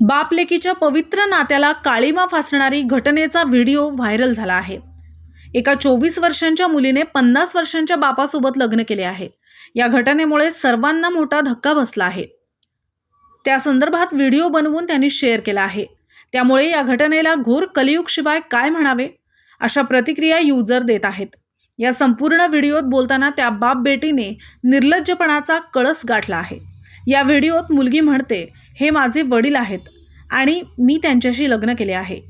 बापलेकीच्या पवित्र नात्याला काळीमा फासणारी घटनेचा व्हिडिओ व्हायरल झाला आहे. एका चोवीस वर्षांच्या मुलीने पन्नास वर्षांच्या बापासोबत लग्न केले आहे. या घटनेमुळे सर्वांना मोठा धक्का बसला आहे. त्या संदर्भात व्हिडिओ बनवून त्यांनी शेअर केला आहे. त्यामुळे या घटनेला घोर कलियुग शिवाय काय म्हणावे? अशा प्रतिक्रिया युजर देत आहेत. या संपूर्ण व्हिडिओत बोलताना त्या बाप बेटीने निर्लज्जपणाचा कळस गाठला आहे. या व्हिडिओत मुलगी म्हणते हे माझे वडील आहेत आणि मी त्यांच्याशी लग्न केले आहे.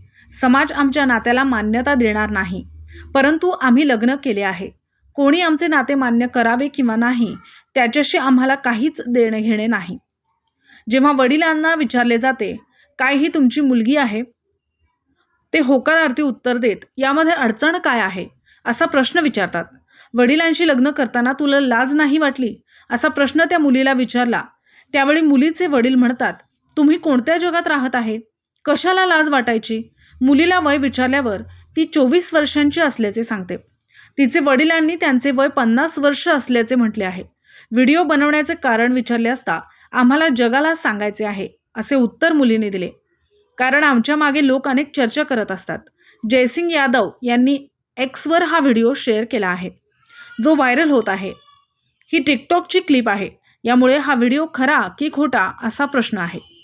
समाज आमच्या नात्याला मान्यता देणार नाही. परंतु आम्ही लग्न केले आहे. कोणी आमचे नाते मान्य करावे किंवा नाही त्याच्याशी आम्हाला काहीच देणे घेणे नाही. जेव्हा वडिलांना विचारले जाते काय ही तुमची मुलगी आहे? ते होकारार्थी उत्तर देत यामध्ये अडचण काय आहे? असा प्रश्न विचारतात. वडिलांशी लग्न करताना तुला लाज नाही वाटली? असा प्रश्न त्या मुलीला विचारला त्यावेळी मुलीचे वडील म्हणतात तुम्ही कोणत्या जगात राहत आहे? कशाला लाज वाटायची? मुलीला वय विचारल्यावर ती चोवीस वर्षांची असल्याचे सांगते. तिचे वडिलांनी त्यांचे वय पन्नास वर्ष असल्याचे म्हटले आहे. व्हिडिओ बनवण्याचे कारण विचारले असता आम्हाला जगाला सांगायचे आहे असे उत्तर मुलीने दिले. कारण आमच्या मागे लोक अनेक चर्चा करत असतात. जयसिंग यादव यांनी एक्सवर हा व्हिडिओ शेअर केला आहे. जो व्हायरल होत आहे. ही टिकटॉकची क्लिप आहे. यामुळे हा व्हिडिओ खरा की खोटा असा प्रश्न आहे.